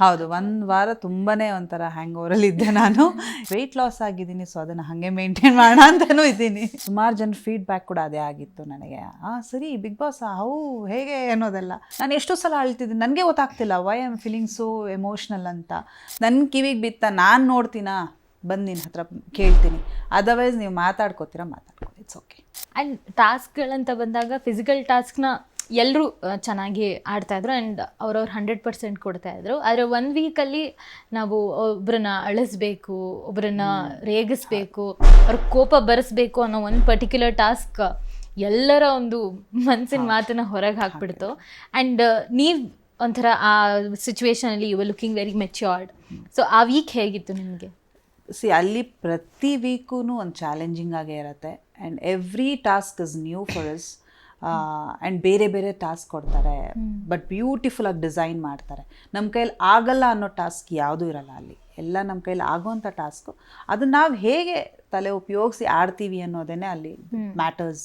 ಹೌದು, ಒಂದು ವಾರ ತುಂಬಾನೇ ಒಂಥರ ಹ್ಯಾಂಗ್ ಇದ್ದೆ ನಾನು. ವೆಯ್ಟ್ ಲಾಸ್ ಆಗಿದ್ದೀನಿ ಸೊ ಅದನ್ನು ಹಾಗೆ ಮೇಂಟೈನ್ ಮಾಡೋಣ ಅಂತಲೂ ಇದ್ದೀನಿ. ಸುಮಾರು ಜನ ಫೀಡ್ಬ್ಯಾಕ್ ಕೂಡ ಅದೇ ಆಗಿತ್ತು ನನಗೆ. ಆ, ಸರಿ ಬಿಗ್ ಬಾಸ್ ಹೌ, ಹೇಗೆ ಅನ್ನೋದೆಲ್ಲ? ನಾನು ಎಷ್ಟೋ ಸಲ ಅಳ್ತಿದ್ದೀನಿ. ನನಗೆ ಗೊತ್ತಾಗ್ತಿಲ್ಲ why am feeling so emotional ಅಂತ. ನನ್ನ ಕಿವಿಗೆ ಬಿತ್ತ ನಾನು ನೋಡ್ತೀನಾ? ಬಂದು ನಿನ್ನ ಹತ್ರ ಕೇಳ್ತೀನಿ. ಅದರ್ವೈಸ್ ನೀವು ಮಾತಾಡ್ಕೋತೀರಾ, ಮಾತಾಡ್ಕೋ ಇಟ್ಸ್ ಓಕೆ ಆ್ಯಂಡ್ ಟಾಸ್ಕ್ಗಳಂತ ಬಂದಾಗ ಫಿಸಿಕಲ್ ಟಾಸ್ಕ್ನ ಎಲ್ಲರೂ ಚೆನ್ನಾಗಿ ಆಡ್ತಾಯಿದ್ರು ಆ್ಯಂಡ್ ಅವ್ರವ್ರು ಹಂಡ್ರೆಡ್ ಪರ್ಸೆಂಟ್ ಕೊಡ್ತಾಯಿದ್ರು ಆದರೆ ಒನ್ ವೀಕಲ್ಲಿ ನಾವು ಒಬ್ಬರನ್ನ ಅಳಿಸ್ಬೇಕು ಒಬ್ಬರನ್ನ ರೇಗಿಸ್ಬೇಕು ಅವ್ರ ಕೋಪ ಬರೆಸ್ಬೇಕು ಅನ್ನೋ ಒಂದು ಪರ್ಟಿಕ್ಯುಲರ್ ಟಾಸ್ಕ್ ಎಲ್ಲರ ಒಂದು ಮನಸ್ಸಿನ ಮಾತನ್ನು ಹೊರಗೆ ಹಾಕ್ಬಿಡ್ತು. ಆ್ಯಂಡ್ ನೀವು ಒಂಥರ ಆ ಸಿಚುವೇಶನಲ್ಲಿ you looking very matured so ಆ ವೀಕ್ ಹೇಗಿತ್ತು ನಿಮಗೆ? ಸಿ ಅಲ್ಲಿ ಪ್ರತಿ ವೀಕೂ ಒಂದು ಚಾಲೆಂಜಿಂಗ್ ಆಗೇ ಇರುತ್ತೆ. And every task is new for is and ಬೇರೆ ಬೇರೆ ಟಾಸ್ಕ್ ಕೊಡ್ತಾರೆ. ಬಟ್ ಬ್ಯೂಟಿಫುಲ್ ಆಗಿ ಡಿಸೈನ್ ಮಾಡ್ತಾರೆ. ನಮ್ಮ ಕೈಯಲ್ಲಿ ಆಗಲ್ಲ ಅನ್ನೋ ಟಾಸ್ಕ್ ಯಾವುದೂ ಇರಲ್ಲ ಅಲ್ಲಿ. ಎಲ್ಲ ನಮ್ಮ ಕೈಯಲ್ಲಿ ಆಗೋವಂಥ ಟಾಸ್ಕು ಅದನ್ನ ನಾವು ಹೇಗೆ ತಲೆ ಉಪಯೋಗಿಸಿ ಆಡ್ತೀವಿ ಅನ್ನೋದೇ ಅಲ್ಲಿ ಮ್ಯಾಟರ್ಸ್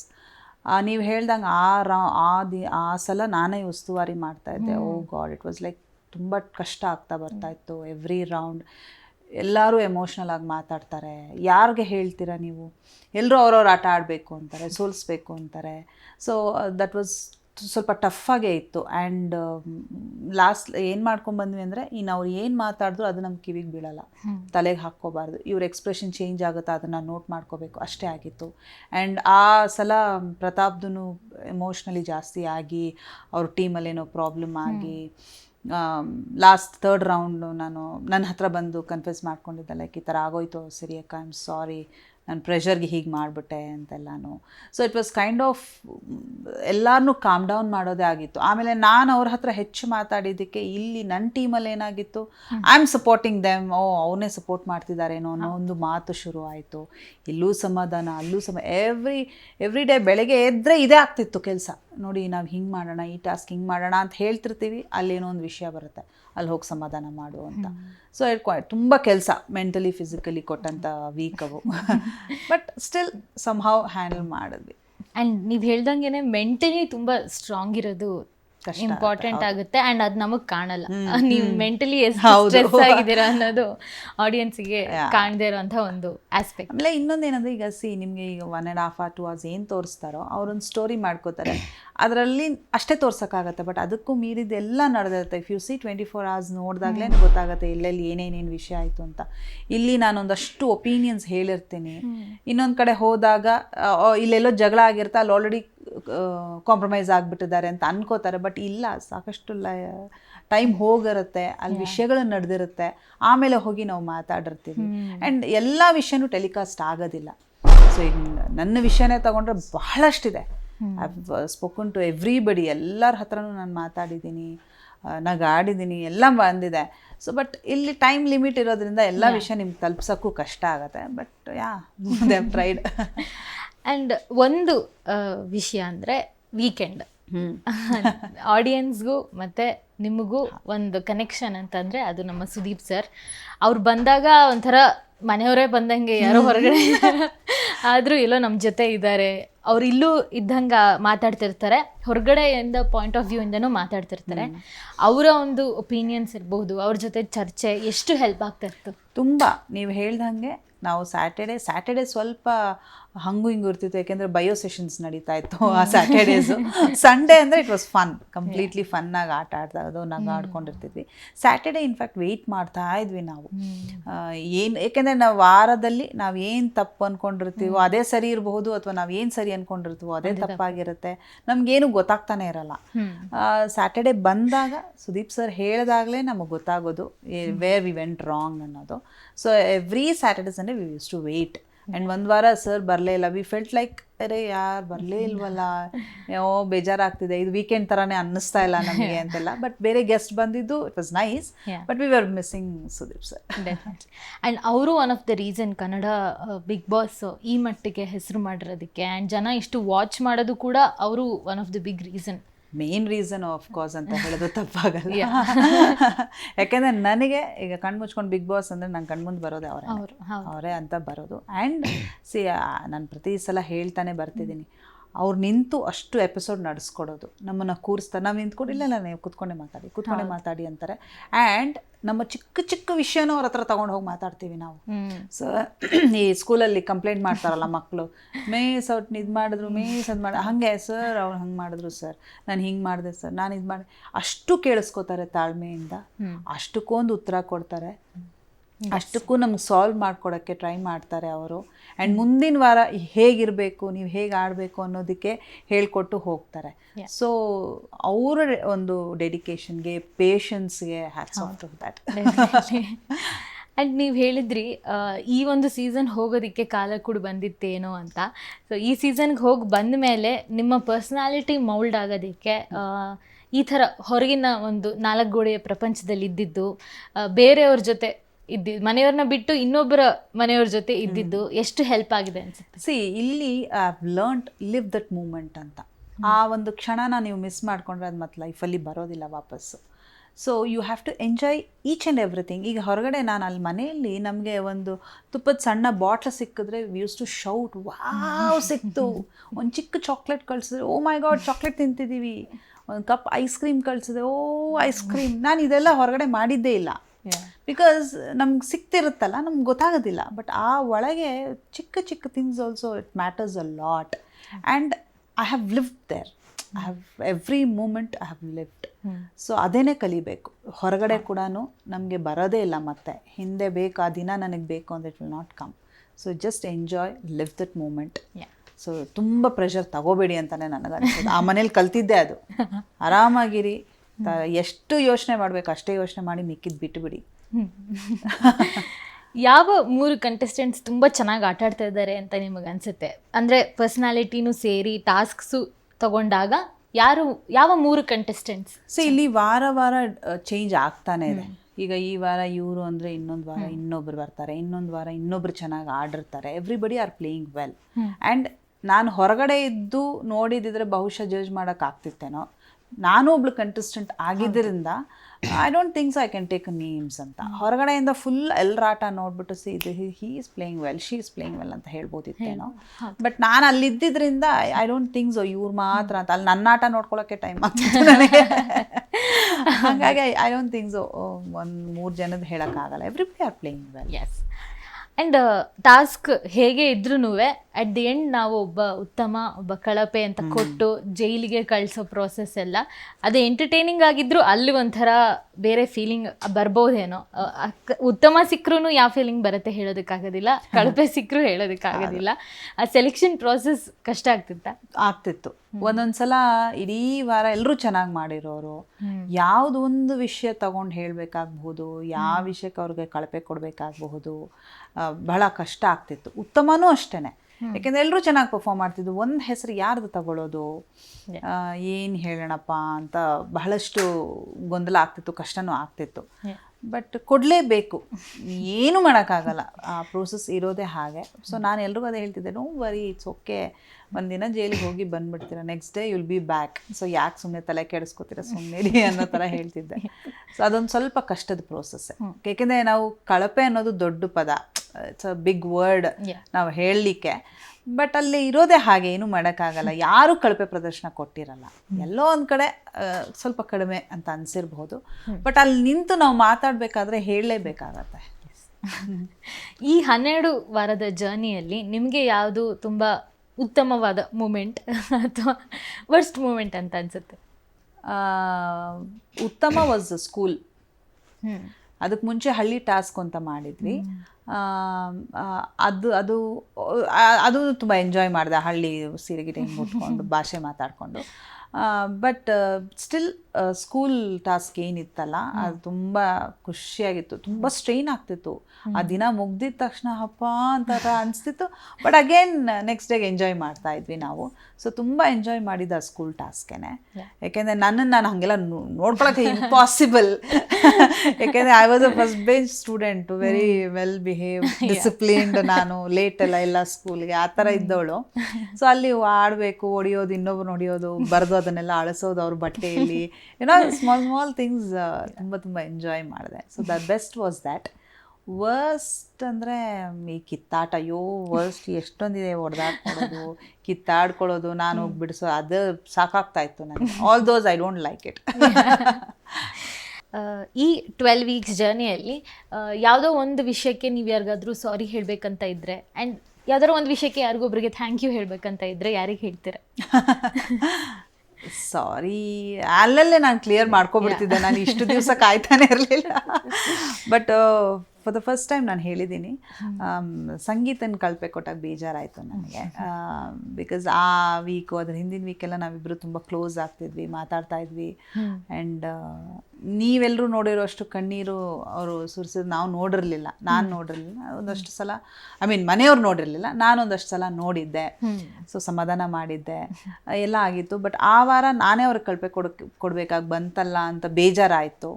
ನೀವು ಹೇಳ್ದಂಗೆ ಆ ರಾ ಆ ದಿ ಆ ಸಲ ನಾನೇ ಉಸ್ತುವಾರಿ ಮಾಡ್ತಾ ಇದ್ದೆ. Oh god it was like ತುಂಬ ಕಷ್ಟ ಆಗ್ತಾ ಬರ್ತಾ ಇತ್ತು. ಎವ್ರಿ ರೌಂಡ್ ಎಲ್ಲರೂ ಎಮೋಷ್ನಲ್ ಆಗಿ ಮಾತಾಡ್ತಾರೆ. ಯಾರಿಗೆ ಹೇಳ್ತೀರಾ ನೀವು? ಎಲ್ಲರೂ ಅವ್ರವ್ರು ಆಟ ಆಡಬೇಕು ಅಂತಾರೆ ಸೋಲಿಸ್ಬೇಕು ಅಂತಾರೆ. ಸೊ ದಟ್ ವಾಸ್ ಸ್ವಲ್ಪ ಟಫಾಗೇ ಇತ್ತು. ಆ್ಯಂಡ್ ಲಾಸ್ಟ್ ಏನು ಮಾಡ್ಕೊಂಡ್ಬಂದ್ವಿ ಅಂದರೆ ಇನ್ನು ಅವ್ರು ಏನು ಮಾತಾಡಿದ್ರು ಅದು ನಮ್ಮ ಕಿವಿಗೆ ಬೀಳಲ್ಲ. ತಲೆಗೆ ಹಾಕ್ಕೋಬಾರ್ದು. ಇವ್ರ ಎಕ್ಸ್ಪ್ರೆಷನ್ ಚೇಂಜ್ ಆಗುತ್ತೆ ಅದನ್ನು ನೋಟ್ ಮಾಡ್ಕೋಬೇಕು. ಅಷ್ಟೇ ಆಗಿತ್ತು. ಆ್ಯಂಡ್ ಆ ಸಲ ಪ್ರತಾಪ್ದು ಎಮೋಷ್ನಲಿ ಜಾಸ್ತಿ ಆಗಿ ಅವ್ರ ಟೀಮಲ್ಲೇನೋ ಪ್ರಾಬ್ಲಮ್ ಆಗಿ ಲಾಸ್ಟ್ ಥರ್ಡ್ ರೌಂಡು ನಾನು ನನ್ನ ಹತ್ರ ಬಂದು ಕನ್ಫ್ಯೂಸ್ ಮಾಡ್ಕೊಂಡಿದ್ದೆ ಲೈಕ್ ಈ ಥರ ಆಗೋಯ್ತು ಅಕ್ಕ ಐ ಆಮ್ ಸಾರಿ ನಾನು ಪ್ರೆಷರ್ಗೆ ಹೀಗೆ ಮಾಡಿಬಿಟ್ಟೆ ಅಂತೆಲ್ಲಾನು. So it was kind of ಎಲ್ಲರನ್ನೂ ಕಾಮ್ ಡೌನ್ ಮಾಡೋದೇ ಆಗಿತ್ತು. ಆಮೇಲೆ ನಾನು ಅವ್ರ ಹತ್ರ ಹೆಚ್ಚು ಮಾತಾಡಿದ್ದಕ್ಕೆ ಇಲ್ಲಿ ನನ್ನ ಟೀಮಲ್ಲಿ ಏನಾಗಿತ್ತು? I am supporting them oh ಅವನೇ ಸಪೋರ್ಟ್ ಮಾಡ್ತಿದ್ದಾರೇನೋ ಅನ್ನೋ ಒಂದು ಮಾತು ಶುರು ಆಯಿತು. ಇಲ್ಲೂ ಸಮಾಧಾನ ಅಲ್ಲೂ ಸಮ ಎವ್ರಿ ಎವ್ರಿ ಡೇ ಬೆಳಗ್ಗೆ ಎದ್ದರೆ ಇದೇ ಆಗ್ತಿತ್ತು ಕೆಲಸ. ನೋಡಿ ನಾವು ಹಿಂಗೆ ಮಾಡೋಣ ಈ ಟಾಸ್ಕ್ ಹಿಂಗೆ ಮಾಡೋಣ ಅಂತ ಹೇಳ್ತಿರ್ತೀವಿ ಅಲ್ಲೇನೋ ಒಂದು ವಿಷಯ ಬರುತ್ತೆ. ಅಲ್ಲಿ ಹೋಗಿ ಸಮಾಧಾನ ಮಾಡು ಅಂತ. ಸೊ ಇಟ್ ಕ್ವಾಯ್ ತುಂಬ ಕೆಲಸ ಮೆಂಟಲಿ ಫಿಸಿಕಲಿ ಕೊಟ್ಟಂಥ ವೀಕ್ ಅವು. ಬಟ್ ಸ್ಟಿಲ್ ಸಂಹೌ ಹ್ಯಾಂಡಲ್ ಮಾಡಿದ್ವಿ. ಆ್ಯಂಡ್ ನೀವು ಹೇಳ್ದಂಗೆ ಮೆಂಟಲಿ ತುಂಬ ಸ್ಟ್ರಾಂಗ್ ಇರೋದು ಇಂಪಾರ್ಟೆಂಟ್ ಆಗುತ್ತೆ ಅಂಡ್ ಅದು ನಮಗೆ ಕಾಣಲ್ಲ. ನೀವು. ಮೆಂಟಲಿ. ಸ್ಟ್ರೆಸ್ ಆಗಿದ್ದೀರಾ ಅನ್ನೋದು ಆಡಿಯನ್ಸ್ಗೆ ಕಾಣದೇ ಇರುವಂತ ಒಂದು ಆಸ್ಪೆಕ್ಟ್ ಆಮೇಲೆ ಇನ್ನೊಂದೇನಂದ್ರೆ ಈಗ ಸಿ ನಿಮಗೆ ಈಗ one and half or two hours ಏನು ತೋರಿಸ್ತಾರೋ ಅವರೊಂದು ಸ್ಟೋರಿ ಮಾಡ್ಕೋತಾರೆ. ಅದರಲ್ಲಿ ಅಷ್ಟೇ ತೋರ್ಸಕ್ಕಾಗತ್ತೆ ಬಟ್ ಅದಕ್ಕೂ ಮೀರಿದೆಲ್ಲ ನಡೆದಿರುತ್ತೆ. If you see twenty four hours ನೋಡಿದಾಗ್ಲೇ ಗೊತ್ತಾಗುತ್ತೆ ಎಲ್ಲೆಲ್ಲಿ ಏನೇನೇನು ವಿಷಯ ಆಯಿತು ಅಂತ. ಇಲ್ಲಿ ನಾನೊಂದಷ್ಟು ಒಪಿನಿಯನ್ಸ್ ಹೇಳಿರ್ತೀನಿ. ಇನ್ನೊಂದು ಕಡೆ ಹೋದಾಗ ಇಲ್ಲೆಲ್ಲೋ ಜಗಳ ಆಗಿರ್ತಾ ಅಲ್ಲಿ ಆಲ್ರೆಡಿ ಕಾಂಪ್ರಮೈಸ್ ಆಗಿಬಿಟ್ಟಿದ್ದಾರೆ ಅಂತ ಅನ್ಕೋತಾರೆ ಬಟ್ ಇಲ್ಲ ಸಾಕಷ್ಟು ಲ ಟೈಮ್ ಹೋಗಿರುತ್ತೆ ಅಲ್ಲಿ ವಿಷಯಗಳು ನಡೆದಿರುತ್ತೆ ಆಮೇಲೆ ಹೋಗಿ ನಾವು ಮಾತಾಡಿರ್ತೀವಿ. ಆ್ಯಂಡ್ ಎಲ್ಲ ವಿಷಯನೂ ಟೆಲಿಕಾಸ್ಟ್ ಆಗೋದಿಲ್ಲ. ಸೊ ಈಗ ನನ್ನ ವಿಷಯನೇ ತಗೊಂಡ್ರೆ ಬಹಳಷ್ಟಿದೆ. ಐ ಸ್ಪೋಕನ್ ಟು ಎವ್ರಿಬಡಿ ಎಲ್ಲರ ಹತ್ರನೂ ನಾನು ಮಾತಾಡಿದ್ದೀನಿ ನಗಾಡಿದ್ದೀನಿ ಎಲ್ಲ ಬಂದಿದೆ. ಸೊ ಬಟ್ ಇಲ್ಲಿ ಟೈಮ್ ಲಿಮಿಟ್ ಇರೋದ್ರಿಂದ ಎಲ್ಲ ವಿಷಯ ನಿಮ್ಗೆ ತಲುಪ್ಸೋಕ್ಕೂ ಕಷ್ಟ ಆಗುತ್ತೆ. But yeah they tried and ಒಂದು ವಿಷಯ ಅಂದರೆ ವೀಕೆಂಡ್ ಆಡಿಯನ್ಸ್ಗೂ ಮತ್ತು ನಿಮಗೂ ಒಂದು ಕನೆಕ್ಷನ್ ಅಂತಂದರೆ ಅದು ನಮ್ಮ ಸುದೀಪ್ ಸರ್ ಅವ್ರು ಬಂದಾಗ ಒಂಥರ ಮನೆಯವರೇ ಬಂದಂಗೆ ಯಾರೋ ಹೊರಗಡೆ ಆದರೂ ಎಲ್ಲೋ ನಮ್ಮ ಜೊತೆ ಇದ್ದಾರೆ. ಅವ್ರು ಇಲ್ಲೂ ಇದ್ದಂಗೆ ಮಾತಾಡ್ತಿರ್ತಾರೆ. ಹೊರಗಡೆಯಿಂದ ಪಾಯಿಂಟ್ ಆಫ್ ವ್ಯೂ ಇಂದನೂ ಮಾತಾಡ್ತಿರ್ತಾರೆ ಅವರ ಒಂದು ಒಪಿನಿಯನ್ಸ್ ಇರಬಹುದು ಅವ್ರ ಜೊತೆ ಚರ್ಚೆ ಎಷ್ಟು ಹೆಲ್ಪ್ ಆಗ್ತಾ ಇತ್ತು? ತುಂಬ. ನೀವು ಹೇಳ್ದಂಗೆ ನಾವು ಸ್ಯಾಟರ್ಡೆ ಸ್ಯಾಟರ್ಡೆ ಸ್ವಲ್ಪ ಹಂಗು ಹಿಂಗು ಇರ್ತಿತ್ತು ಯಾಕೆಂದರೆ ಬಯೋ ಸೆಷನ್ಸ್ ನಡೀತಾ ಇತ್ತು ಆ ಸ್ಯಾಟರ್ಡೇಸ್ ಸಂಡೇ ಅಂದ್ರೆ ಇಟ್ ವಾಸ್ ಫನ್ ಕಂಪ್ಲೀಟ್ಲಿ ಫನ್ನಾಗಿ ಆಟ ಆಡ್ತಾ ಇರೋದು ನಾವು ಆಡ್ಕೊಂಡಿರ್ತಿದ್ವಿ. ಸ್ಯಾಟರ್ಡೆ ಇನ್ಫ್ಯಾಕ್ಟ್ ವೆಯ್ಟ್ ಮಾಡ್ತಾ ಇದ್ವಿ ನಾವು. ಏನು ಯಾಕೆಂದ್ರೆ ನಾವು ವಾರದಲ್ಲಿ ನಾವು ಏನು ತಪ್ಪು ಅನ್ಕೊಂಡಿರ್ತೀವೋ ಅದೇ ಸರಿ ಇರಬಹುದು ಅಥವಾ ನಾವು ಏನು ಸರಿ ಅಂದ್ಕೊಂಡಿರ್ತೀವೋ ಅದೇ ತಪ್ಪಾಗಿರುತ್ತೆ. ನಮ್ಗೇನು ಗೊತ್ತಾಗ್ತಾನೆ ಇರಲ್ಲ. ಸ್ಯಾಟರ್ಡೆ ಬಂದಾಗ ಸುದೀಪ್ ಸರ್ ಹೇಳಿದಾಗಲೇ ನಮಗೆ ಗೊತ್ತಾಗೋದು ವೇರ್ ವಿ ವೆಂಟ್ ರಾಂಗ್ ಅನ್ನೋದು. So every Saturday Sunday we use to wait and ಒಂದು ವಾರ ಸರ್ ಬರಲೇ ಇಲ್ಲ. ವಿ ಫೆಲ್ಟ್ ಲೈಕ್ ಅರೆ ಯಾರು ಬರಲೇ ಇಲ್ವಲ್ಲ? ಓ ಬೇಜಾರಾಗ್ತಿದೆ. ಇದು ವೀಕೆಂಡ್ ಥರನೇ ಅನ್ನಿಸ್ತಾ ಇಲ್ಲ ನಮಗೆ ಅಂತೆಲ್ಲ. ಬಟ್ ಬೇರೆ ಗೆಸ್ಟ್ ಬಂದಿದ್ದು it was nice. But we are missing Sudeep sir and ಅವರು one of the reason Kannada Bigg Boss ಈ ಮಟ್ಟಿಗೆ ಹೆಸರು ಮಾಡಿರೋದಕ್ಕೆ. ಆ್ಯಂಡ್ ಜನ ಇಷ್ಟು ವಾಚ್ ಮಾಡೋದು ಕೂಡ ಅವರು one of the big reason main reason of course ಅಂತ ಹೇಳೋದು ತಪ್ಪಾಗಲ್ಲ. ಯಾಕೆಂದ್ರೆ ನನಗೆ ಈಗ ಕಣ್ ಮುಚ್ಕೊಂಡು ಬಿಗ್ ಬಾಸ್ ಅಂದರೆ ನಂಗೆ ಕಣ್ಮುಂದೆ ಬರೋದೇ ಅವರೇ. ಅವರು ಅವರೇ ಅಂತ ಬರೋದು. ಆ್ಯಂಡ್ ಸಿ ನಾನು ಪ್ರತಿ ಸಲ ಹೇಳ್ತಾನೆ ಬರ್ತಿದ್ದೀನಿ ಅವ್ರು ನಿಂತು ಅಷ್ಟು ಎಪಿಸೋಡ್ ನಡೆಸ್ಕೊಡೋದು. ನಮ್ಮನ್ನು ಕೂರಿಸ್ತಾ ನಾವು ನಿಂತ್ಕೊಂಡು ಇಲ್ಲ ಇಲ್ಲ ನೀವು ಕೂತ್ಕೊಂಡೆ ಮಾತಾಡಿ ಕೂತ್ಕೊಂಡೆ ಮಾತಾಡಿ ಅಂತಾರೆ. ಆ್ಯಂಡ್ ನಮ್ಮ ಚಿಕ್ಕ ಚಿಕ್ಕ ವಿಷಯನೂ ಅವ್ರ ಹತ್ರ ತೊಗೊಂಡು ಹೋಗಿ ಮಾತಾಡ್ತೀವಿ ನಾವು. ಸೊ ಈ ಸ್ಕೂಲಲ್ಲಿ ಕಂಪ್ಲೇಂಟ್ ಮಾಡ್ತಾರಲ್ಲ ಮಕ್ಕಳು ಮೇಸ್ ಅವ್ರು ಇದು ಮಾಡಿದ್ರು ಮೇಸ್ ಅದು ಮಾಡಿ ಹಾಗೆ ಸರ್ ಅವ್ರು ಹಂಗೆ ಮಾಡಿದ್ರು ಸರ್ ನಾನು ಹಿಂಗೆ ಮಾಡಿದೆ ಸರ್ ನಾನು ಇದು ಮಾಡಿ ಅಷ್ಟು ಕೇಳಿಸ್ಕೋತಾರೆ ತಾಳ್ಮೆಯಿಂದ. ಅಷ್ಟಕ್ಕೊಂದು ಉತ್ತರ ಕೊಡ್ತಾರೆ. ಅಷ್ಟಕ್ಕೂ ನಮ್ಗೆ ಸಾಲ್ವ್ ಮಾಡ್ಕೊಡೋಕ್ಕೆ ಟ್ರೈ ಮಾಡ್ತಾರೆ ಅವರು. ಆ್ಯಂಡ್ ಮುಂದಿನ ವಾರ ಹೇಗಿರಬೇಕು ನೀವು ಹೇಗೆ ಆಡಬೇಕು ಅನ್ನೋದಕ್ಕೆ ಹೇಳ್ಕೊಟ್ಟು ಹೋಗ್ತಾರೆ. ಸೊ ಅವರ ಒಂದು ಡೆಡಿಕೇಶನ್ಗೆ ಪೇಷನ್ಸ್ಗೆ hats off to that and ನೀವು ಹೇಳಿದ್ರಿ ಈ ಒಂದು ಸೀಸನ್ ಹೋಗೋದಕ್ಕೆ ಕಾಲ ಕೂಡ ಬಂದಿತ್ತೇನೋ ಅಂತ. ಸೊ ಈ ಸೀಸನ್ಗೆ ಹೋಗಿ ಬಂದ ಮೇಲೆ ನಿಮ್ಮ ಪರ್ಸ್ನಾಲಿಟಿ ಮೌಲ್ಡ್ ಆಗೋದಕ್ಕೆ ಈ ಥರ ಹೊರಗಿನ ಒಂದು ನಾಲ್ಕು ಗೋಡೆಯ ಪ್ರಪಂಚದಲ್ಲಿ ಇದ್ದಿದ್ದು ಬೇರೆಯವ್ರ ಜೊತೆ ಇದ್ದಿದ್ದು ಮನೆಯವ್ರನ್ನ ಬಿಟ್ಟು ಇನ್ನೊಬ್ಬರ ಮನೆಯವ್ರ ಜೊತೆ ಇದ್ದಿದ್ದು ಎಷ್ಟು ಹೆಲ್ಪ್ ಆಗಿದೆ ಅನ್ಸುತ್ತೆ? ಸಿ ಇಲ್ಲಿ I learned live that moment ಅಂತ. ಆ ಒಂದು ಕ್ಷಣನ ನೀವು ಮಿಸ್ ಮಾಡ್ಕೊಂಡ್ರೆ ಅದು ಮತ್ತೆ ಲೈಫಲ್ಲಿ ಬರೋದಿಲ್ಲ ವಾಪಸ್ಸು. So you have to enjoy each and everything ಈಗ ಹೊರಗಡೆ ನಾನು ಅಲ್ಲಿ ಮನೆಯಲ್ಲಿ ನಮಗೆ ಒಂದು ತುಪ್ಪದ ಸಣ್ಣ ಬಾಟ್ಲ್ ಸಿಕ್ಕಿದ್ರೆ ಯೂಸ್ ಟು ಶೌಟ್ ವಾವ್ ಸಿಕ್ತು. ಒಂದು ಚಿಕ್ಕ ಚಾಕ್ಲೇಟ್ ಕಳಿಸಿದ್ರೆ ಓ ಮೈ ಗಾಡ್ ಚಾಕ್ಲೇಟ್ ತಿಂತಿದ್ದೀವಿ ಒಂದು ಕಪ್ ಐಸ್ ಕ್ರೀಮ್ ಕಳಿಸಿದೆ ಓ ಐಸ್ ಕ್ರೀಮ್ ನಾನು ಇದೆಲ್ಲ ಹೊರಗಡೆ ಮಾಡಿದ್ದೇ ಇಲ್ಲ. ಬಿಕಾಸ್ ನಮ್ಗೆ ಸಿಕ್ತಿರುತ್ತಲ್ಲ ನಮ್ಗೆ ಗೊತ್ತಾಗೋದಿಲ್ಲ. ಬಟ್ ಆ ಒಳಗೆ ಚಿಕ್ಕ ಚಿಕ್ಕ things also it matters a lot and I have lived there I have every moment I have lived so ಅದೇನೇ ಕಲಿಬೇಕು. ಹೊರಗಡೆ ಕೂಡ ನಮಗೆ ಬರೋದೇ ಇಲ್ಲ ಮತ್ತೆ. ಹಿಂದೆ ಬೇಕು ಆ ದಿನ ನನಗೆ ಬೇಕು ಅಂದರೆ it will not come so just enjoy live that moment. So ತುಂಬ ಪ್ರೆಷರ್ ತಗೋಬೇಡಿ ಅಂತಲೇ ನನಗನ್ಸೋದು ಆ ಮನೇಲಿ ಕಲ್ತಿದ್ದೆ ಅದು. ಆರಾಮಾಗಿರಿ. ಎಷ್ಟು ಯೋಚನೆ ಮಾಡಬೇಕು ಅಷ್ಟೇ ಯೋಚನೆ ಮಾಡಿ ಮಿಕ್ಕಿದ್ ಬಿಟ್ಟುಬಿಡಿ ಯಾವ ಮೂರು ಕಂಟೆಸ್ಟೆಂಟ್ಸ್ ತುಂಬ ಚೆನ್ನಾಗಿ ಆಟ ಆಡ್ತಾ ಇದ್ದಾರೆ ಅಂತ ನಿಮಗೆ ಅನ್ಸುತ್ತೆ? ಅಂದರೆ ಪರ್ಸ್ನಾಲಿಟಿನೂ ಸೇರಿ ಟಾಸ್ಕ್ಸು ತಗೊಂಡಾಗ ಯಾರು ಯಾವ ಮೂರು ಕಂಟೆಸ್ಟೆಂಟ್ಸ್ ಸೊ ಇಲ್ಲಿ ವಾರ ವಾರ ಚೇಂಜ್ ಆಗ್ತಾನೆ ಇದೆ. ಈಗ ಈ ವಾರ ಇವರು ಅಂದರೆ ಇನ್ನೊಂದು ವಾರ ಇನ್ನೊಬ್ರು ಬರ್ತಾರೆ ಇನ್ನೊಂದು ವಾರ ಇನ್ನೊಬ್ರು ಚೆನ್ನಾಗಿ ಆಡಿರ್ತಾರೆ. Everybody are playing well and ನಾನು ಹೊರಗಡೆ ಇದ್ದು ನೋಡಿದಿದ್ರೆ ಬಹುಶಃ ಜಡ್ಜ್ ಮಾಡೋಕ್ಕಾಗ್ತಿತ್ತೇನೋ ನಾನು ಒಬ್ಳು ಕಂಟೆಸ್ಟೆಂಟ್ ಆಗಿದ್ದರಿಂದ I don't think so I can take names ಅಂತ. ಹೊರಗಡೆಯಿಂದ ಫುಲ್ ಎಲ್ಲರ ಆಟ ನೋಡ್ಬಿಟ್ಟು ಸಿ ಇದು he is playing well she is playing well ಅಂತ ಹೇಳ್ಬೋದಿತ್ತೇನೋ. ಬಟ್ ನಾನು ಅಲ್ಲಿದ್ದರಿಂದ ಐ ಡೋಂಟ್ ಥಿಂಕ್ ಸೊ ಇವ್ರು ಮಾತ್ರ ಅಂತ. ಅಲ್ಲಿ ನನ್ನ ಆಟ ನೋಡ್ಕೊಳ್ಳೋಕ್ಕೆ ಟೈಮ್ ಆಗ್ತಿತ್ತು ನನಗೆ. ಹಾಗಾಗಿ ಐ ಡೋಂಟ್ ಥಿಂಕ್ ಸೊ ಒಂದು ಮೂರು ಜನದ ಹೇಳೋಕ್ಕಾಗಲ್ಲ. Everybody are playing well yes and task ಹೇಗೆ ಇದ್ರೂ ಅಟ್ ದಿ ಎಂಡ್ ನಾವು ಒಬ್ಬ ಉತ್ತಮ ಒಬ್ಬ ಕಳಪೆ ಅಂತ ಕೊಟ್ಟು ಜೈಲಿಗೆ ಕಳಿಸೋ ಪ್ರೋಸೆಸ್ ಎಲ್ಲ ಅದು ಎಂಟರ್ಟೈನಿಂಗ್ ಆಗಿದ್ರು ಅಲ್ಲಿ ಒಂಥರ ಬೇರೆ ಫೀಲಿಂಗ್ ಬರ್ಬೋದೇನೋ. ಉತ್ತಮ ಸಿಕ್ಕರೂ ಯಾವ ಫೀಲಿಂಗ್ ಬರುತ್ತೆ ಹೇಳೋದಕ್ಕಾಗೋದಿಲ್ಲ ಕಳಪೆ ಸಿಕ್ಕರೂ ಹೇಳೋದಕ್ಕಾಗೋದಿಲ್ಲ. ಆ ಸೆಲೆಕ್ಷನ್ ಪ್ರೋಸೆಸ್ ಕಷ್ಟ ಆಗ್ತಿತ್ತ? ಆಗ್ತಿತ್ತು. ಒಂದೊಂದ್ಸಲ ಇಡೀ ವಾರ ಎಲ್ಲರೂ ಚೆನ್ನಾಗಿ ಮಾಡಿರೋರು. ಯಾವ್ದು ಒಂದು ವಿಷಯ ತಗೊಂಡು ಹೇಳಬೇಕಾಗಬಹುದು ಯಾವ ವಿಷಯಕ್ಕೆ ಅವ್ರಿಗೆ ಕಳಪೆ ಕೊಡಬೇಕಾಗಬಹುದು ಬಹಳ ಕಷ್ಟ ಆಗ್ತಿತ್ತು. ಉತ್ತಮನೂ ಅಷ್ಟೇನೆ. ಯಾಕೆಂದ್ರೆ ಎಲ್ಲರೂ ಚೆನ್ನಾಗಿ ಪರ್ಫಾರ್ಮ್ ಮಾಡ್ತಿದ್ರು ಒಂದು ಹೆಸರು ಯಾರ್ದು ತಗೊಳ್ಳೋದು ಏನು ಹೇಳೋಣಪ್ಪ ಅಂತ ಬಹಳಷ್ಟು ಗೊಂದಲ ಆಗ್ತಿತ್ತು ಕಷ್ಟನೂ ಆಗ್ತಿತ್ತು. ಬಟ್ ಕೊಡಲೇಬೇಕು. ಏನು ಮಾಡೋಕ್ಕಾಗಲ್ಲ. ಆ ಪ್ರೋಸೆಸ್ ಇರೋದೇ ಹಾಗೆ. ಸೊ ನಾನು ಎಲ್ರಿಗೂ ಅದೇ ಹೇಳ್ತಿದ್ದೆ ನೋ ವರಿ ಇಟ್ಸ್ ಓಕೆ ಒಂದಿನ ಜೈಲಿಗೆ ಹೋಗಿ ಬಂದ್ಬಿಡ್ತೀರ next day you'll be back so ಯಾಕೆ ಸುಮ್ಮನೆ ತಲೆ ಕೆಡಿಸ್ಕೊತೀರ ಸುಮ್ಮನೆ ಅನ್ನೋ ಥರ ಹೇಳ್ತಿದ್ದೆ. ಸೊ ಅದೊಂದು ಸ್ವಲ್ಪ ಕಷ್ಟದ ಪ್ರೋಸೆಸ್ ಏಕೆಂದರೆ ನಾವು ಕಳಪೆ ಅನ್ನೋದು ದೊಡ್ಡ ಪದ. ಇಟ್ಸ್ ಅ ಬಿಗ್ ವರ್ಡ್ ನಾವು ಹೇಳಲಿಕ್ಕೆ. ಬಟ್ ಅಲ್ಲಿ ಇರೋದೇ ಹಾಗೆ ಏನು ಮಾಡೋಕ್ಕಾಗಲ್ಲ. ಯಾರು ಕಳಪೆ ಪ್ರದರ್ಶನ ಕೊಟ್ಟಿರಲ್ಲ. ಎಲ್ಲೋ ಒಂದು ಕಡೆ ಸ್ವಲ್ಪ ಕಡಿಮೆ ಅಂತ ಅನಿಸಿರ್ಬೋದು ಬಟ್ ಅಲ್ಲಿ ನಿಂತು ನಾವು ಮಾತಾಡಬೇಕಾದ್ರೆ ಹೇಳಲೇಬೇಕಾಗತ್ತೆ. ಈ ಹನ್ನೆರಡು ವಾರದ ಜರ್ನಿಯಲ್ಲಿ ನಿಮಗೆ ಯಾವುದು ತುಂಬ ಉತ್ತಮವಾದ ಮೂಮೆಂಟ್ ಅಥವಾ ವರ್ಸ್ಟ್ ಮೂಮೆಂಟ್ ಅಂತ ಅನಿಸುತ್ತೆ. ಉತ್ತಮ ವಾಸ್ ಸ್ಕೂಲ್ ಅದಕ್ಕೆ ಮುಂಚೆ ಹಳ್ಳಿ ಟಾಸ್ಕ್ ಅಂತ ಮಾಡಿದ್ವಿ. ಅದು ಅದು ಅದು ತುಂಬ ಎಂಜಾಯ್ ಮಾಡಿದೆ ಹಳ್ಳಿ ಸೀರೆಗಿರಿ ಹಿಂಗೆ ಉಟ್ಕೊಂಡು ಭಾಷೆ ಮಾತಾಡಿಕೊಂಡು. ಬಟ್ ಸ್ಟಿಲ್ ಸ್ಕೂಲ್ ಟಾಸ್ಕ್ ಏನಿತ್ತಲ್ಲ ಅದು ತುಂಬ ಖುಷಿಯಾಗಿತ್ತು ತುಂಬ ಸ್ಟ್ರೈನ್ ಆಗ್ತಿತ್ತು. ಆ ದಿನ ಮುಗ್ದಿದ ತಕ್ಷಣ ಹಪ್ಪ ಅಂತ ಅನಿಸ್ತಿತ್ತು. ಬಟ್ ಅಗೇನ್ ನೆಕ್ಸ್ಟ್ ಡೇಗೆ ಎಂಜಾಯ್ ಮಾಡ್ತಾ ಇದ್ವಿ ನಾವು. ಸೊ ತುಂಬ ಎಂಜಾಯ್ ಮಾಡಿದ ಸ್ಕೂಲ್ ಟಾಸ್ಕೇನೆ ಯಾಕೆಂದರೆ ನನ್ನನ್ನು ನಾನು ಹಾಗೆಲ್ಲ ನೋಡ್ಕೊಳಕ್ಕೆ ಇಂಪಾಸಿಬಲ್ ಯಾಕೆಂದರೆ I was a first bench student very well behave disciplined ನಾನು ಲೇಟ್ ಎಲ್ಲ ಎಲ್ಲ ಸ್ಕೂಲ್ಗೆ ಆ ಥರ ಇದ್ದವಳು. ಸೊ ಅಲ್ಲಿ ಆಡಬೇಕು ಹೊಡಿಯೋದು ಇನ್ನೊಬ್ರು ಹೊಡಿಯೋದು ಬರೆದು ಅದನ್ನೆಲ್ಲ ಅಳಿಸೋದು ಅವ್ರ ಬಟ್ಟೆಯಲ್ಲಿ. ಏನೋ ಸ್ಮಾಲ್ ಸ್ಮಾಲ್ ಥಿಂಗ್ಸ್ ತುಂಬ ತುಂಬ ಎಂಜಾಯ್ ಮಾಡಿದೆ. So the best was that worst ಅಂದರೆ ಈ ಕಿತ್ತಾಟ. ಅಯ್ಯೋ ವರ್ಸ್ಟ್ ಎಷ್ಟೊಂದಿದೆ ಹೊಡೆದಾಡ್ಕೊಳ್ಳೋದು ಕಿತ್ತಾಡ್ಕೊಳ್ಳೋದು ನಾನು ಹೋಗಿ ಬಿಡಿಸೋ ಅದು ಸಾಕಾಗ್ತಾ ಇತ್ತು ನನಗೆ all those I don't like it ಈ ಟ್ವೆಲ್ ವೀಕ್ಸ್ ಜರ್ನಿಯಲ್ಲಿ ಯಾವುದೋ ಒಂದು ವಿಷಯಕ್ಕೆ ನೀವು ಯಾರಿಗಾದ್ರೂ ಸಾರಿ ಹೇಳಬೇಕಂತ ಇದ್ರೆ ಆ್ಯಂಡ್ ಯಾವ್ದಾರೋ ಒಂದು ವಿಷಯಕ್ಕೆ ಯಾರಿಗೊಬ್ರಿಗೆ ಥ್ಯಾಂಕ್ ಯು ಹೇಳಬೇಕಂತ ಇದ್ರೆ ಯಾರಿಗೆ ಹೇಳ್ತೀರಾ? ಸಾರಿ ಅಲ್ಲಲ್ಲೇ ನಾನು ಕ್ಲಿಯರ್ ಮಾಡ್ಕೊಬಿಡ್ತಿದ್ದೆ. ನಾನು ಇಷ್ಟು ದಿವಸ ಕಾಯ್ತಾನೆ ಇರಲಿಲ್ಲ. But for the first time ನಾನು ಹೇಳಿದ್ದೀನಿ ಆಮ್, ಸಂಗೀತನ ಕಳಪೆ ಕೊಟ್ಟಾಗ ಬೇಜಾರಾಯಿತು ನನಗೆ. ಬಿಕಾಸ್ ಆ ವೀಕು ಅದ್ರ ಹಿಂದಿನ ವೀಕೆಲ್ಲ ನಾವಿಬ್ಬರು ತುಂಬ ಕ್ಲೋಸ್ ಆಗ್ತಿದ್ವಿ ಮಾತಾಡ್ತಾ ಇದ್ವಿ. ಆ್ಯಂಡ್ ನೀವೆಲ್ಲರೂ ನೋಡಿರೋಷ್ಟು ಕಣ್ಣೀರು ಅವರು ಸುರಿಸಿದ್ರು ನಾವು ನೋಡಿರಲಿಲ್ಲ. ನಾನು ನೋಡಿರಲಿಲ್ಲ. ಒಂದಷ್ಟು ಸಲ ಐ ಮೀನ್ ಮನೆಯವ್ರು ನೋಡಿರಲಿಲ್ಲ. ನಾನು ಒಂದಷ್ಟು ಸಲ ನೋಡಿದ್ದೆ. ಸೊ ಸಮಾಧಾನ ಮಾಡಿದ್ದೆ. ಎಲ್ಲ ಆಗಿತ್ತು. ಬಟ್ ಆ ವಾರ ನಾನೇ ಅವ್ರಿಗೆ ಕಳಪೆ ಕೊಡ ಕೊಡಬೇಕಾಗಿ ಬಂತಲ್ಲ ಅಂತ ಬೇಜಾರಾಯಿತು.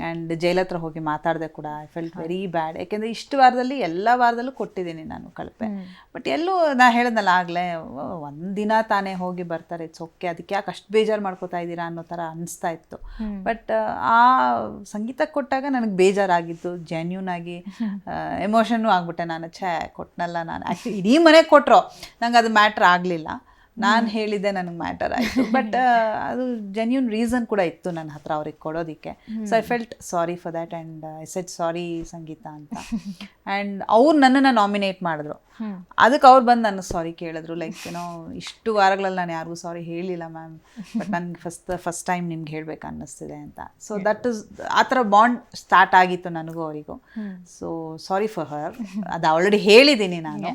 ಆ್ಯಂಡ್ ಜೈಲ್ ಹತ್ರ ಹೋಗಿ ಮಾತಾಡಿದೆ ಕೂಡ. ಐ ಫೆಲ್ಟ್ ವೆರಿ ಬ್ಯಾಡ್ ಯಾಕೆಂದರೆ ಇಷ್ಟು ವಾರದಲ್ಲಿ ಎಲ್ಲ ವಾರದಲ್ಲೂ ಕೊಟ್ಟಿದ್ದೀನಿ ನಾನು ಕಳಪೆ. ಬಟ್ ಎಲ್ಲೂ ನಾನು ಹೇಳಿದ್ನಲ್ಲ ಆಗಲೇ ಒಂದಿನ ತಾನೇ ಹೋಗಿ ಬರ್ತಾರೆ. ಇಟ್ಸ್ ಓಕೆ ಅದಕ್ಕೆ ಯಾಕೆ ಅಷ್ಟು ಬೇಜಾರು ಮಾಡ್ಕೋತಾ ಇದ್ದೀರಾ ಅನ್ನೋ ಥರ ಅನಿಸ್ತಾ ಇತ್ತು. ಬಟ್ ಆ ಸಂಗೀತ ಕೊಟ್ಟಾಗ ನನಗೆ ಬೇಜಾರಾಗಿತ್ತು ಜೆನ್ಯೂನ್ ಆಗಿ ಎಮೋಷನ್ನು ಆಗ್ಬಿಟ್ಟೆ. ನಾನು, ಛೇ ಕೊಟ್ಟನಲ್ಲ ನಾನು. ಆ್ಯಕ್ಚುಲಿ ಇಡೀ ಮನೆಗೆ ಕೊಟ್ಟರು ನಂಗೆ ಅದು ಮ್ಯಾಟ್ರ್ ಆಗಲಿಲ್ಲ. ನಾನು ಹೇಳಿದ್ದೆ ನನಗೆ ಮ್ಯಾಟರ್ ಆಯಿತು. ಬಟ್ ಅದು ಜೆನ್ಯೂನ್ ರೀಸನ್ ಕೂಡ ಇತ್ತು ನನ್ನ ಹತ್ರ ಅವ್ರಿಗೆ ಕೊಡೋದಕ್ಕೆ. So I felt sorry for that and I said sorry Sangeetha ಅಂತ. ಆ್ಯಂಡ್ ಅವ್ರು ನನ್ನನ್ನು ನಾಮಿನೇಟ್ ಮಾಡಿದ್ರು. ಅದಕ್ಕೆ ಅವ್ರು ಬಂದು ನನ್ನ ಸಾರಿ ಕೇಳಿದ್ರು. ಲೈಕ್ ಏನೋ ಇಷ್ಟು ವಾರಗಳಲ್ಲಿ ನಾನು ಯಾರಿಗೂ ಸಾರಿ ಹೇಳಿಲ್ಲ ಮ್ಯಾಮ್ ಬಟ್ ನನಗೆ ಫಸ್ಟ್ ಫಸ್ಟ್ ಟೈಮ್ ನಿಮ್ಗೆ ಹೇಳ್ಬೇಕು ಅನ್ನಿಸ್ತಿದೆ ಅಂತ. ಸೊ ದಟ್ ಇಸ್ ಆ ಥರ ಬಾಂಡ್ ಸ್ಟಾರ್ಟ್ ಆಗಿತ್ತು ನನಗೂ ಅವರಿಗೂ. ಸೊ ಸಾರಿ ಫಾರ್ ಹರ್ ಅದು ಆಲ್ರೆಡಿ ಹೇಳಿದ್ದೀನಿ ನಾನು.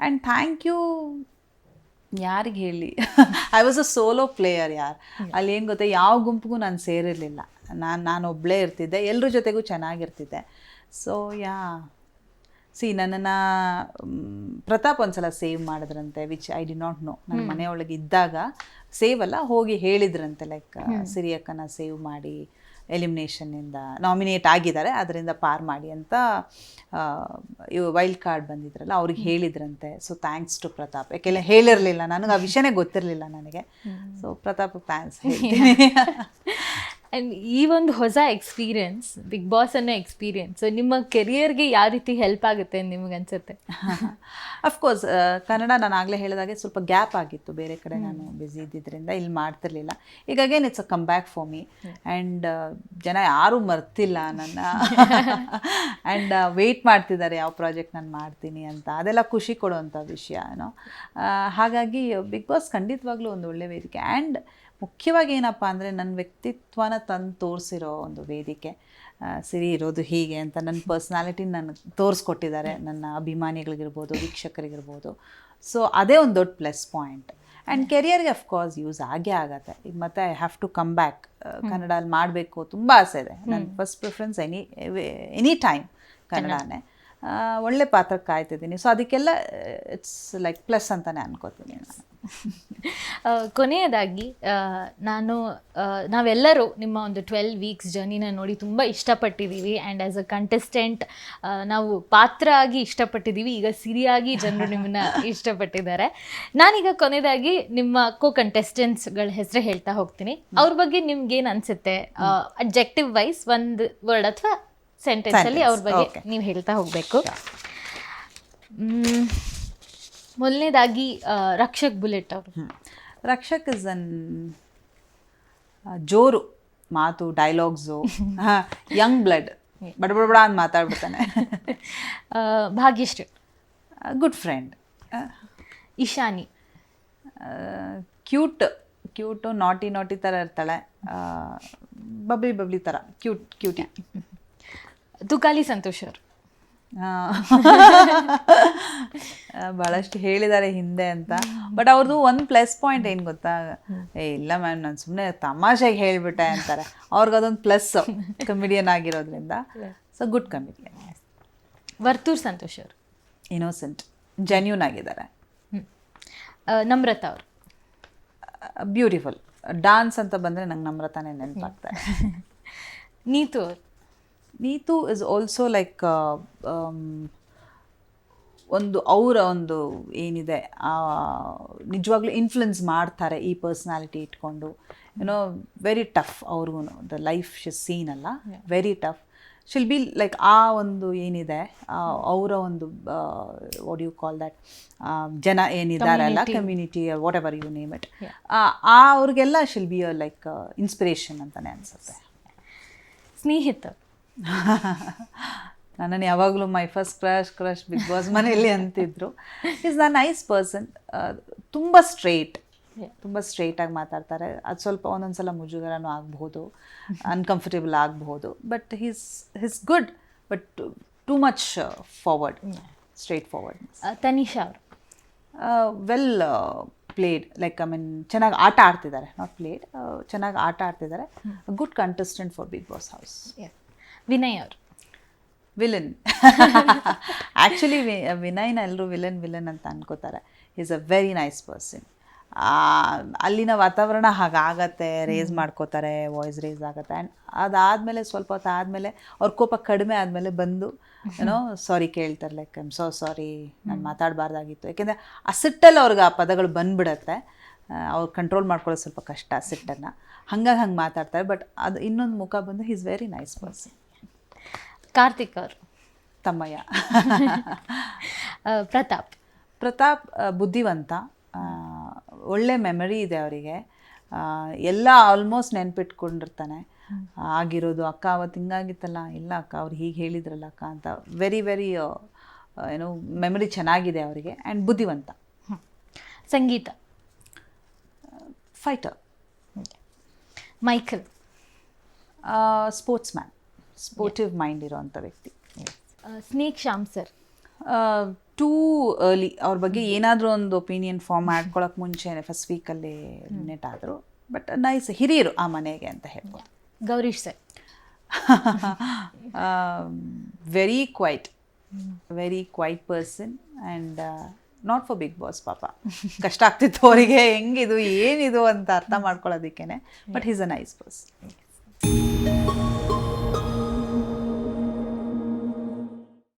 ಆ್ಯಂಡ್ ಥ್ಯಾಂಕ್ ಯು ಯಾರಿಗೆ ಹೇಳಿ? I was a solo player ಯಾರು? ಅಲ್ಲಿ ಏನು ಗೊತ್ತಾ ಯಾವ ಗುಂಪಿಗೂ ನಾನು ಸೇರಿರಲಿಲ್ಲ. ನಾನು ನಾನು ಒಬ್ಬಳೇ ಇರ್ತಿದ್ದೆ ಎಲ್ಲರ ಜೊತೆಗೂ ಚೆನ್ನಾಗಿರ್ತಿದ್ದೆ. ಸೊ ಯಾ ಸಿ ನನ್ನನ್ನು ಪ್ರತಾಪ್ ಒಂದ್ಸಲ ಸೇವ್ ಮಾಡಿದ್ರಂತೆ which I did not know ನನ್ನ ಮನೆಯೊಳಗೆ ಇದ್ದಾಗ ಸೇವ್ ಅಲ್ಲ ಹೋಗಿ ಹೇಳಿದ್ರಂತೆ ಲೈಕ್ ಸಿರಿಯಕ್ಕನ ಸೇವ್ ಮಾಡಿ ಎಲಿಮಿನೇಷನ್ನಿಂದ ನಾಮಿನೇಟ್ ಆಗಿದ್ದಾರೆ ಅದರಿಂದ ಪಾರ್ ಮಾಡಿ ಅಂತ ಇವು ವೈಲ್ಡ್ ಕಾರ್ಡ್ ಬಂದಿದ್ರಲ್ಲ ಅವ್ರಿಗೆ ಹೇಳಿದ್ರಂತೆ. So thanks to Pratap. ಯಾಕೆಲ್ಲ ಹೇಳಿರಲಿಲ್ಲ ನನಗೆ ಆ ವಿಷಯನೇ ಗೊತ್ತಿರಲಿಲ್ಲ ನನಗೆ. ಸೊ ಪ್ರತಾಪ್ ಥ್ಯಾಂಕ್ಸ್ ಹೇಳ್ತೀನಿ. ಆ್ಯಂಡ್ ಈ ಒಂದು ಹೊಸ ಎಕ್ಸ್ಪೀರಿಯನ್ಸ್ ಬಿಗ್ ಬಾಸ್ ಅನ್ನೋ ಎಕ್ಸ್ಪೀರಿಯನ್ಸ್ ನಿಮ್ಮ ಕೆರಿಯರ್ಗೆ ಯಾವ ರೀತಿ ಹೆಲ್ಪ್ ಆಗುತ್ತೆ ನಿಮ್ಗೆ ಅನ್ಸುತ್ತೆ? ಅಫ್ಕೋರ್ಸ್ ಕನ್ನಡ ನಾನು ಆಗಲೇ ಹೇಳಿದಾಗೆ ಸ್ವಲ್ಪ ಗ್ಯಾಪ್ ಆಗಿತ್ತು. ಬೇರೆ ಕಡೆ ನಾನು ಬ್ಯುಸಿ ಇದ್ದಿದ್ದರಿಂದ ಇಲ್ಲಿ ಮಾಡ್ತಿರ್ಲಿಲ್ಲ. ಈಗ again it's a come back for me and ಜನ ಯಾರೂ ಮರ್ತಿಲ್ಲ ನನ್ನ. ಆ್ಯಂಡ್ ವೆಯ್ಟ್ ಮಾಡ್ತಿದ್ದಾರೆ ಯಾವ ಪ್ರಾಜೆಕ್ಟ್ ನಾನು ಮಾಡ್ತೀನಿ ಅಂತ. ಅದೆಲ್ಲ ಖುಷಿ ಕೊಡುವಂಥ ವಿಷಯ ಏನೋ ಹಾಗಾಗಿ ಬಿಗ್ ಬಾಸ್ ಖಂಡಿತವಾಗ್ಲೂ ಒಂದು ಒಳ್ಳೆಯ ವೇದಿಕೆ. ಆ್ಯಂಡ್ ಮುಖ್ಯವಾಗಿ ಏನಪ್ಪ ಅಂದರೆ ನನ್ನ ವ್ಯಕ್ತಿತ್ವನ ತಂದು ತೋರಿಸಿರೋ ಒಂದು ವೇದಿಕೆ ಸಿರಿ ಇರೋದು ಹೀಗೆ ಅಂತ ನನ್ನ ಪರ್ಸ್ನಾಲಿಟಿ ನನಗೆ ತೋರಿಸ್ಕೊಟ್ಟಿದ್ದಾರೆ. ನನ್ನ ಅಭಿಮಾನಿಗಳಿಗಿರ್ಬೋದು ವೀಕ್ಷಕರಿಗಿರ್ಬೋದು. ಸೊ ಅದೇ ಒಂದು ದೊಡ್ಡ ಪ್ಲಸ್ ಪಾಯಿಂಟ್ ಆ್ಯಂಡ್ ಕೆರಿಯರ್ಗೆ ಅಫ್ಕೋರ್ಸ್ ಯೂಸ್ ಆಗೇ ಆಗತ್ತೆ. ಈಗ ಮತ್ತೆ I have to come back ಕನ್ನಡಲ್ಲಿ ಮಾಡಬೇಕು ತುಂಬ ಆಸೆ ಇದೆ. ನನ್ನ first preference any any time ಕನ್ನಡನೇ. ಒಳ್ಳೆ ಪಾತ್ರಕ್ಕೆ ಕಾಯ್ತಿದ್ದೀನಿ. ಸೊ ಅದಕ್ಕೆಲ್ಲ ಇಟ್ಸ್ ಲೈಕ್ ಪ್ಲಸ್ ಅಂತಲೇ ಅನ್ಕೋತೀನಿ. ನಾನು ಕೊನೆಯದಾಗಿ ನಾನು ನಾವೆಲ್ಲರೂ ನಿಮ್ಮ ಒಂದು ಟ್ವೆಲ್ ವೀಕ್ಸ್ ಜರ್ನಿನ ನೋಡಿ ತುಂಬ ಇಷ್ಟಪಟ್ಟಿದ್ದೀವಿ. ಆ್ಯಂಡ್ ಆ್ಯಸ್ ಅ ಕಂಟೆಸ್ಟೆಂಟ್ ನಾವು ಪಾತ್ರ ಆಗಿ ಇಷ್ಟಪಟ್ಟಿದ್ದೀವಿ. ಈಗ ಸಿರಿಯಾಗಿ ಜನರು ನಿಮ್ಮನ್ನ ಇಷ್ಟಪಟ್ಟಿದ್ದಾರೆ. ನಾನೀಗ ಕೊನೆಯದಾಗಿ ನಿಮ್ಮ ಕೋ ಕಂಟೆಸ್ಟೆಂಟ್ಸ್ಗಳ ಹೆಸರು ಹೇಳ್ತಾ ಹೋಗ್ತೀನಿ. ಅವ್ರ ಬಗ್ಗೆ ನಿಮ್ಗೇನು ಅನಿಸುತ್ತೆ? ಅಬ್ಜೆಕ್ಟಿವ್ ವೈಸ್ ಒಂದು ವರ್ಡ್ ಅಥವಾ ಸೆಂಟೆನ್ಸಲ್ಲಿ ಅವ್ರ ಬಗ್ಗೆ ನೀವು ಹೇಳ್ತಾ ಹೋಗಬೇಕು. ಮೊದಲನೇದಾಗಿ ರಕ್ಷಕ್ ಬುಲೆಟ್ ಅವರು. ರಕ್ಷಕ್ ಇಸ್ ಅನ್ ಜೋರು ಮಾತು ಡೈಲಾಗ್ಸು ಯಂಗ್ ಬ್ಲಡ್ ಬಡಬಡ ಅಂತ ಮಾತಾಡ್ಬಿಡ್ತಾನೆ. Bhagyashree. Good friend Ishani cute cute naughty naughty ಥರ ಇರ್ತಾಳೆ. ಬಬ್ಲಿ ಬಬ್ಲಿ ಥರ ಕ್ಯೂಟ್ ಕ್ಯೂಟಿ ತುಕಾಲಿ ಸಂತೋಷ್ ಅವರು. ಬಹಳಷ್ಟು ಹೇಳಿದ್ದಾರೆ ಹಿಂದೆ ಅಂತ. ಬಟ್ ಅವ್ರದ್ದು ಒಂದು ಪ್ಲಸ್ ಪಾಯಿಂಟ್ ಏನು ಗೊತ್ತಾ? ಏ ಇಲ್ಲ ಮ್ಯಾಮ್ ನಾನು ಸುಮ್ಮನೆ ತಮಾಷೆಗೆ ಹೇಳಿಬಿಟ್ಟೆ ಅಂತಾರೆ. ಅವ್ರಿಗೆ ಅದೊಂದು ಪ್ಲಸ್ ಕಮಿಡಿಯನ್ ಆಗಿರೋದ್ರಿಂದ. So good comedian Varthur Santosh ಅವರು. ಇನೋಸೆಂಟ್ ಜೆನ್ಯೂನ್ ಆಗಿದ್ದಾರೆ. ನಮ್ರತ ಅವರು. ಬ್ಯೂಟಿಫುಲ್ ಡಾನ್ಸ್ ಅಂತ ಬಂದರೆ ನಂಗೆ ನಮ್ರತಾನೇ ನೆನಪಾಗ್ತಾರೆ ನೀತು ಅವರು. ನೀತು ಇಸ್ ಆಲ್ಸೋ ಲೈಕ್ ಒಂದು ಅವರ ಒಂದು ಏನಿದೆ ನಿಜವಾಗ್ಲೂ ಇನ್ಫ್ಲುಯೆನ್ಸ್ ಮಾಡ್ತಾರೆ ಈ ಪರ್ಸ್ನಾಲಿಟಿ ಇಟ್ಕೊಂಡು. ಯುನೋ ವೆರಿ ಟಫ್ ಅವ್ರಿಗೂ ದ ಲೈಫ್ ಸೀನ್ ಅಲ್ಲ very tough she'll be like ಆ ಒಂದು ಏನಿದೆ ಅವರ ಒಂದು ವಾಟ್ ಯು ಕಾಲ್ ದಟ್ ಜನ ಏನಿದ್ದಾರೆ ಅಲ್ಲ community whatever you name it ಆ ಅವ್ರಿಗೆಲ್ಲ ಶಿಲ್ ಬಿ ಲೈಕ್ ಇನ್ಸ್ಪಿರೇಷನ್ ಅಂತಲೇ ಅನಿಸುತ್ತೆ. ಸ್ನೇಹಿತ ನನ್ನನ್ನು ಯಾವಾಗಲೂ my first crush crush Bigg Boss ಮನೆಯಲ್ಲಿ ಅಂತಿದ್ರು. ಇಸ್ ದ ನೈಸ್ ಪರ್ಸನ್ ತುಂಬ ಸ್ಟ್ರೇಟ್ ತುಂಬ ಸ್ಟ್ರೇಟಾಗಿ ಮಾತಾಡ್ತಾರೆ. ಅದು ಸ್ವಲ್ಪ ಒಂದೊಂದು ಸಲ ಮುಜುಗರನೂ ಆಗಬಹುದು ಅನ್ಕಂಫರ್ಟೇಬಲ್ ಆಗಬಹುದು. But he's his good but too much forward straight forward Tanisha ಅವರು? Well played like I mean ಚೆನ್ನಾಗಿ ಆಟ ಆಡ್ತಿದ್ದಾರೆ. ನಾಟ್ ಪ್ಲೇಡ್ ಚೆನ್ನಾಗಿ ಆಟ ಆಡ್ತಿದ್ದಾರೆ. Good contestant for Bigg Boss house Vinay ಅವರು ವಿಲನ್ ಆ್ಯಕ್ಚುಲಿ ವಿನಯ್ನ ಎಲ್ಲರೂ ವಿಲನ್ ವಿಲನ್ ಅಂತ ಅನ್ಕೋತಾರೆ. Is a very nice person ಅಲ್ಲಿನ ವಾತಾವರಣ ಹಾಗಾಗತ್ತೆ ರೇಸ್ ಮಾಡ್ಕೋತಾರೆ ವಾಯ್ಸ್ ರೇಸ್ ಆಗುತ್ತೆ. ಆ್ಯಂಡ್ ಅದಾದಮೇಲೆ ಸ್ವಲ್ಪ ಹೊತ್ತು ಆದಮೇಲೆ ಅವ್ರ ಕೋಪ ಕಡಿಮೆ ಆದಮೇಲೆ ಬಂದು ಏನೋ ಸಾರಿ ಕೇಳ್ತಾರೆ ಲೈಕ್ ಐಮ್ ಸೋ ಸಾರಿ ನಾನು ಮಾತಾಡಬಾರ್ದಾಗಿತ್ತು. ಯಾಕೆಂದರೆ ಆ ಸಿಟ್ಟಲ್ಲಿ ಅವ್ರಿಗೆ ಆ ಪದಗಳು ಬಂದುಬಿಡತ್ತೆ. ಅವ್ರು ಕಂಟ್ರೋಲ್ ಮಾಡ್ಕೊಳ್ಳೋದು ಸ್ವಲ್ಪ ಕಷ್ಟ ಸಿಟ್ಟನ್ನು. ಹಂಗಾಗಿ ಹಂಗೆ ಮಾತಾಡ್ತಾರೆ. ಬಟ್ ಅದು ಇನ್ನೊಂದು ಮುಖ ಬಂದು is very nice person Karthik ಅವರು ತಮ್ಮಯ್ಯ ಪ್ರತಾಪ್. ಪ್ರತಾಪ್ ಬುದ್ಧಿವಂತ. ಒಳ್ಳೆ ಮೆಮರಿ ಇದೆ ಅವರಿಗೆ. ಎಲ್ಲ ಆಲ್ಮೋಸ್ಟ್ ನೆನ್ಪಿಟ್ಕೊಂಡಿರ್ತಾನೆ. ಆಗಿರೋದು ಅಕ್ಕ ಅವತ್ತು ಹಿಂಗಾಗಿತ್ತಲ್ಲ ಇಲ್ಲ ಅಕ್ಕ ಅವ್ರು ಹೀಗೆ ಹೇಳಿದ್ರಲ್ಲ ಅಕ್ಕ ಅಂತ. ವೆರಿ ವೆರಿ ಏನು ಮೆಮರಿ ಚೆನ್ನಾಗಿದೆ ಅವರಿಗೆ. ಆ್ಯಂಡ್ ಬುದ್ಧಿವಂತ. Sangeetha. Fighter Michael. Sports man sportive mind ಇರೋವಂಥ ವ್ಯಕ್ತಿ. Snake Shyam sir too early ಅವ್ರ ಬಗ್ಗೆ ಏನಾದರೂ ಒಂದು ಒಪಿನಿಯನ್ ಫಾರ್ಮ್ ಮಾಡ್ಕೊಳಕ್ಕೆ ಮುಂಚೆನೆ ಫಸ್ಟ್ ವೀಕಲ್ಲಿ ನೆಟ್ ಆದರು. ಬಟ್ ನೈಸ್ ಹಿರಿಯರು ಆ ಮನೆಗೆ ಅಂತ ಹೇಳ್ಬೋದು. Gowrish sir very quiet very quiet person and not for Bigg Boss ಪಾಪ. ಕಷ್ಟ ಆಗ್ತಿತ್ತು ಅವರಿಗೆ. ಹೆಂಗಿದು ಏನಿದು ಅಂತ ಅರ್ಥ ಮಾಡ್ಕೊಳ್ಳೋದಕ್ಕೇನೆ. But is a nice person